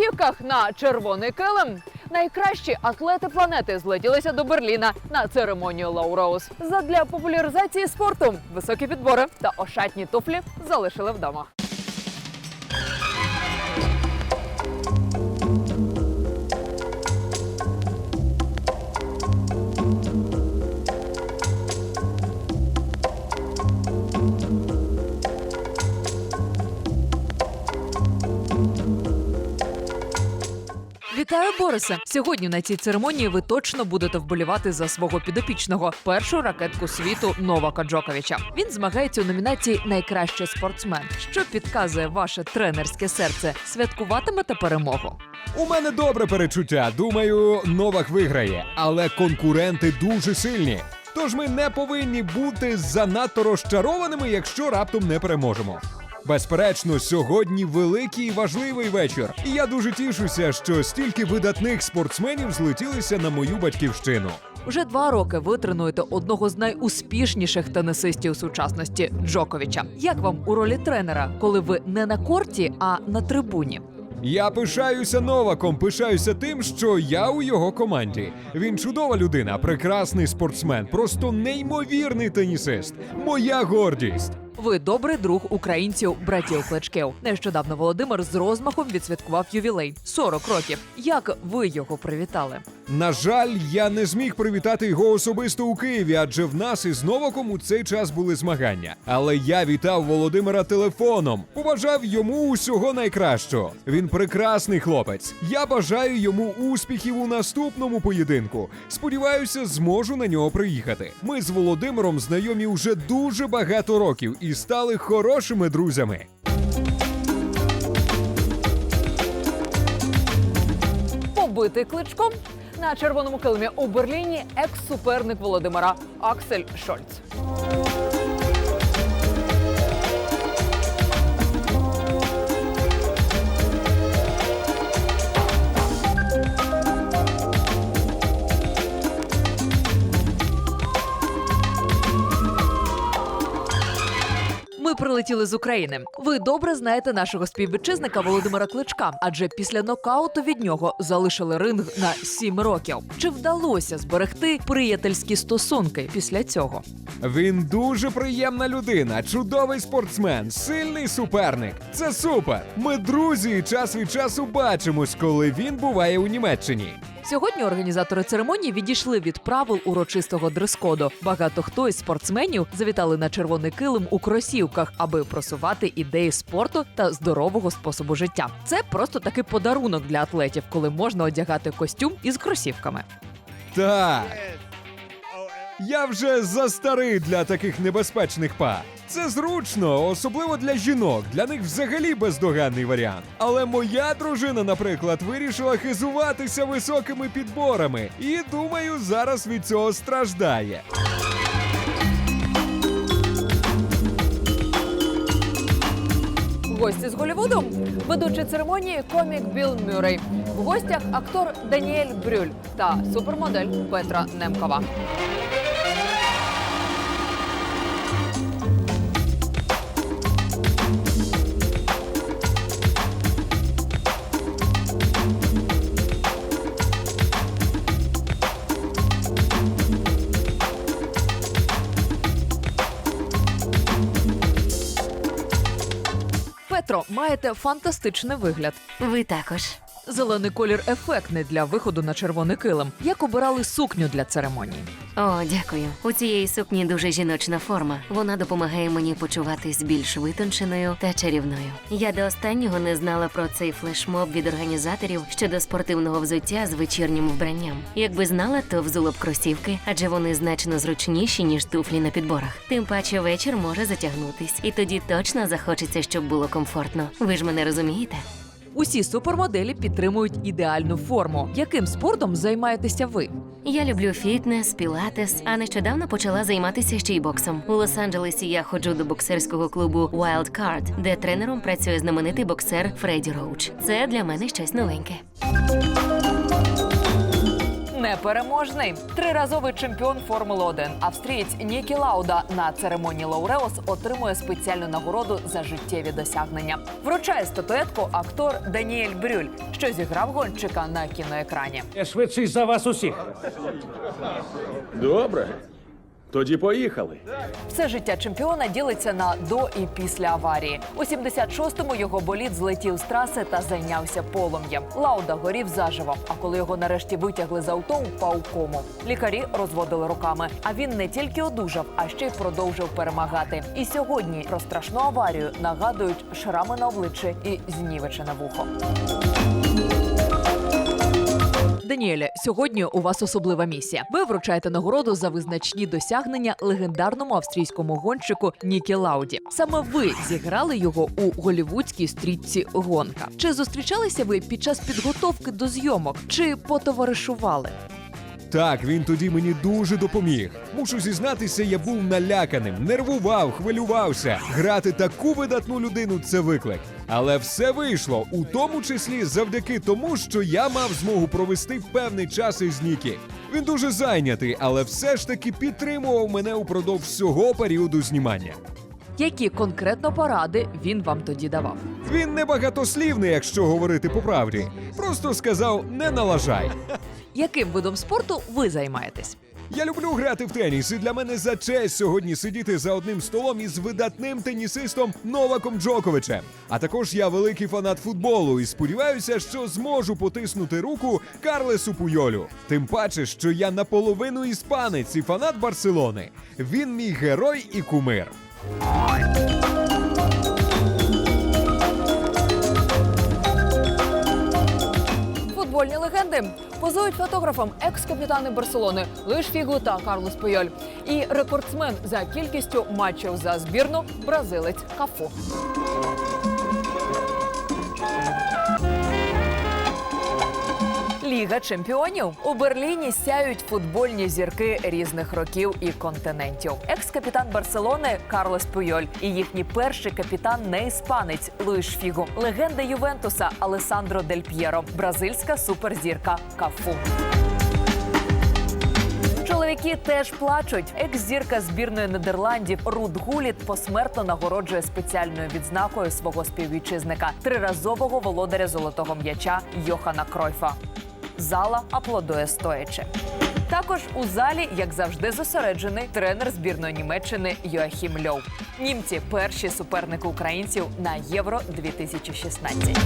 кросівках на червоний килим. Найкращі атлети планети злетілися до Берліна на церемонію Лауроуз. Задля популяризації спорту високі підбори та ошатні туфлі залишили вдома. Вітаю, Борисе! Сьогодні на цій церемонії ви точно будете вболівати за свого підопічного першу ракетку світу Новака Джоковича. Він змагається у номінації Найкращий спортсмен, що підказує ваше тренерське серце. Святкуватимете перемогу. У мене добре перечуття. Думаю, Новак виграє, але конкуренти дуже сильні. Тож ми не повинні бути занадто розчарованими, якщо раптом не переможемо. Безперечно, сьогодні великий і важливий вечір, і я дуже тішуся, що стільки видатних спортсменів злетілися на мою батьківщину. Уже два роки ви тренуєте одного з найуспішніших тенісистів сучасності Джоковича. Як вам у ролі тренера, коли ви не на корті, а на трибуні? Я пишаюся Новаком, пишаюся тим, що я у його команді. Він чудова людина, прекрасний спортсмен, просто неймовірний тенісист. Моя гордість. Ви добрий друг українців, братів Кличків. Нещодавно Володимир з розмахом відсвяткував ювілей 40 років. Як ви його привітали? На жаль, я не зміг привітати його особисто у Києві, адже в нас із Новаком у цей час були змагання. Але я вітав Володимира телефоном, побажав йому усього найкращого. Він прекрасний хлопець. Я бажаю йому успіхів у наступному поєдинку. Сподіваюся, зможу на нього приїхати. Ми з Володимиром знайомі вже дуже багато років і стали хорошими друзями. Побитий кличком на червоному килимі у Берліні екс-суперник Володимира Аксель Шольц. Прилетіли з України. Ви добре знаєте нашого співвітчизника Володимира Кличка, адже після нокауту від нього залишили ринг на сім років. Чи вдалося зберегти приятельські стосунки після цього? Він дуже приємна людина, чудовий спортсмен, сильний суперник. Це супер. Ми друзі і час від часу бачимось, коли він буває у Німеччині. Сьогодні організатори церемонії відійшли від правил урочистого дрес-коду. Багато хто із спортсменів завітали на червоний килим у кросівках, аби просувати ідеї спорту та здорового способу життя. Це просто такий подарунок для атлетів, коли можна одягати костюм із кросівками. Так. Я вже застарий для таких небезпечних па. Це зручно, особливо для жінок. Для них взагалі бездоганний варіант. Але моя дружина, наприклад, вирішила хизуватися високими підборами і думаю, зараз від цього страждає. Гості з Голлівуду – ведучий церемонії комік Білл Мюррей. В гостях актор Даніель Брюль та супермодель Петра Немкова. Петро, маєте фантастичний вигляд. Ви також. Зелений колір ефектний для виходу на червоний килим. Як обирали сукню для церемонії? О, дякую. У цієї сукні дуже жіночна форма. Вона допомагає мені почуватись більш витонченою та чарівною. Я до останнього не знала про цей флешмоб від організаторів щодо спортивного взуття з вечірнім вбранням. Якби знала, то взула б кросівки, адже вони значно зручніші ніж туфлі на підборах. Тим паче вечір може затягнутись, і тоді точно захочеться, щоб було комфортно. Ви ж мене розумієте? Усі супермоделі підтримують ідеальну форму. Яким спортом займаєтеся ви? Я люблю фітнес, пілатес, а нещодавно почала займатися ще й боксом. У Лос-Анджелесі я ходжу до боксерського клубу Wild Card, де тренером працює знаменитий боксер Фредді Роуч. Це для мене щось новеньке. Непереможний триразовий чемпіон Формули 1 австрієць Нікі Лауда на церемонії Лауреус отримує спеціальну нагороду за життєві досягнення. Вручає статуетку актор Даніель Брюль, що зіграв гонщика на кіноекрані. Я швидший за вас усіх. Добре. Тоді поїхали. Все життя чемпіона ділиться на до і після аварії. У 76-му його болід злетів з траси та зайнявся полум'ям. Лауда горів заживо. А коли його нарешті витягли з авто, упав у кому. Лікарі розводили руками. А він не тільки одужав, а ще й продовжив перемагати. І сьогодні про страшну аварію нагадують шрами на обличчі і знівечене вухо. Даніеле, сьогодні у вас особлива місія. Ви вручаєте нагороду за визначні досягнення легендарному австрійському гонщику Нікі Лауді. Саме ви зіграли його у голівудській стрічці Гонка. Чи зустрічалися ви під час підготовки до зйомок, чи потоваришували? Так, він тоді мені дуже допоміг. Мушу зізнатися, я був наляканим, нервував, хвилювався. Грати таку видатну людину це виклик. Але все вийшло, у тому числі завдяки тому, що я мав змогу провести певний час із Нікі. Він дуже зайнятий, але все ж таки підтримував мене упродовж всього періоду знімання. Які конкретно поради він вам тоді давав? Він не багатослівний, якщо говорити по правді. Просто сказав: не налажай. Яким видом спорту ви займаєтесь? Я люблю грати в теніс, і для мене за честь сьогодні сидіти за одним столом із видатним тенісистом Новаком Джоковичем. А також я великий фанат футболу і сподіваюся, що зможу потиснути руку Карлесу Пуйолю. Тим паче, що я наполовину іспанець і фанат Барселони. Він мій герой і кумир. Футбольні легенди позують фотографам екс-капітани Барселони Луїш Фігу та Карлос Пойоль. І рекордсмен за кількістю матчів за збірну бразилець Кафу. Ліга чемпіонів у Берліні сяють футбольні зірки різних років і континентів. Екс-капітан Барселони Карлос Пуйоль і їхній перший капітан не іспанець Луїш Фігу, легенда Ювентуса Алесандро Дель П'єро, бразильська суперзірка Кафу. Чоловіки теж плачуть. Екс-зірка збірної Нідерландів Рут Гуліт посмертно нагороджує спеціальною відзнакою свого співвітчизника, триразового володаря золотого м'яча Йохана Кройфа. Зала аплодує стоячи. Також у залі, як завжди, зосереджений тренер збірної Німеччини Йоахім Льов. Німці перші суперники українців на Євро 2016.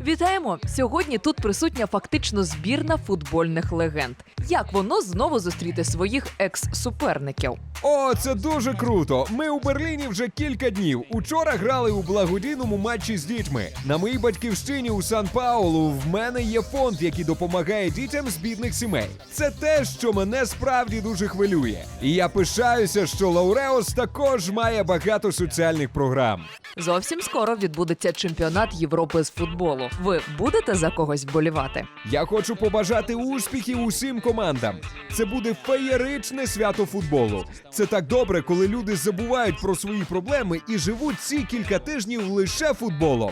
Вітаємо! Сьогодні тут присутня фактично збірна футбольних легенд. Як воно знову зустріти своїх екс-суперників? О, це дуже круто. Ми у Берліні вже кілька днів. Учора грали у благодійному матчі з дітьми. На моїй батьківщині у Сан Паулу в мене є фонд, який допомагає дітям з бідних сімей. Це те, що мене справді дуже хвилює. І я пишаюся, що Лауреус також має багато соціальних програм. Зовсім скоро відбудеться чемпіонат Європи з футболу. Ви будете за когось вболівати? Я хочу побажати успіхів усім командам. Це буде феєричне свято футболу. Це так добре, коли люди забувають про свої проблеми і живуть ці кілька тижнів лише футболом.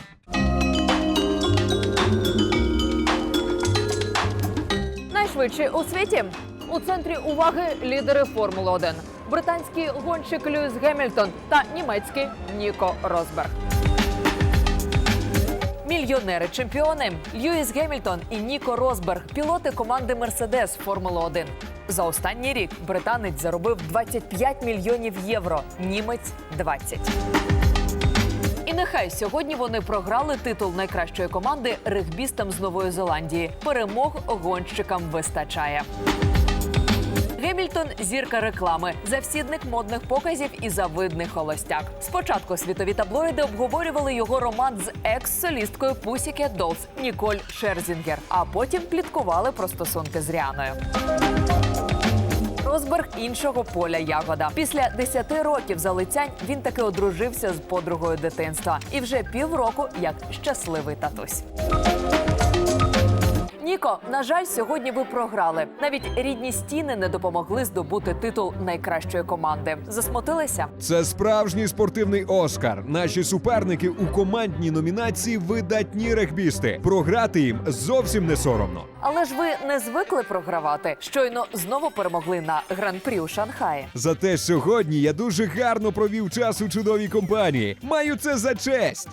Найшвидший у світі у центрі уваги лідери Формули 1 британський гонщик Льюіс Гемільтон та німецький Ніко Росберг. Мільйонери чемпіони Льюіс Гемільтон і Ніко Росберг пілоти команди Мерседес Формули 1 За останній рік британець заробив 25 мільйонів євро, німець 20. І нехай сьогодні вони програли титул найкращої команди регбістам з Нової Зеландії. Перемог гонщикам вистачає. Гемільтон зірка реклами, завсідник модних показів і завидний холостяк. Спочатку світові таблоїди обговорювали його роман з екс-солісткою Pussycat Dolls Ніколь Шерзінгер, а потім пліткували про стосунки з Ріаною. Розберг іншого поля ягода. Після 10 років залицянь він таки одружився з подругою дитинства і вже півроку як щасливий татусь. Ніко, на жаль, сьогодні ви програли. Навіть рідні стіни не допомогли здобути титул найкращої команди. Засмутилися? Це справжній спортивний Оскар. Наші суперники у командній номінації видатні регбісти. Програти їм зовсім не соромно. Але ж ви не звикли програвати. Щойно знову перемогли на гран-прі у Шанхаї. Зате сьогодні я дуже гарно провів час у чудовій компанії. Маю це за честь.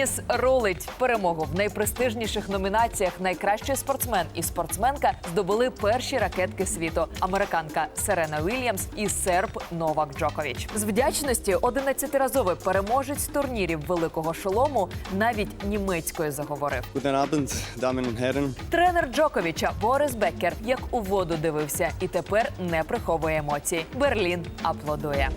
Теніс рулить перемогу в найпрестижніших номінаціях Найкращий спортсмен і спортсменка здобули перші ракетки світу: американка Серена Вільямс і серб Новак Джоковіч. З вдячності 11-разовий переможець турнірів великого шолому навіть німецькою заговорив. Тренер Джоковіча Борис Беккер як у воду дивився і тепер не приховує емоцій. Берлін аплодує.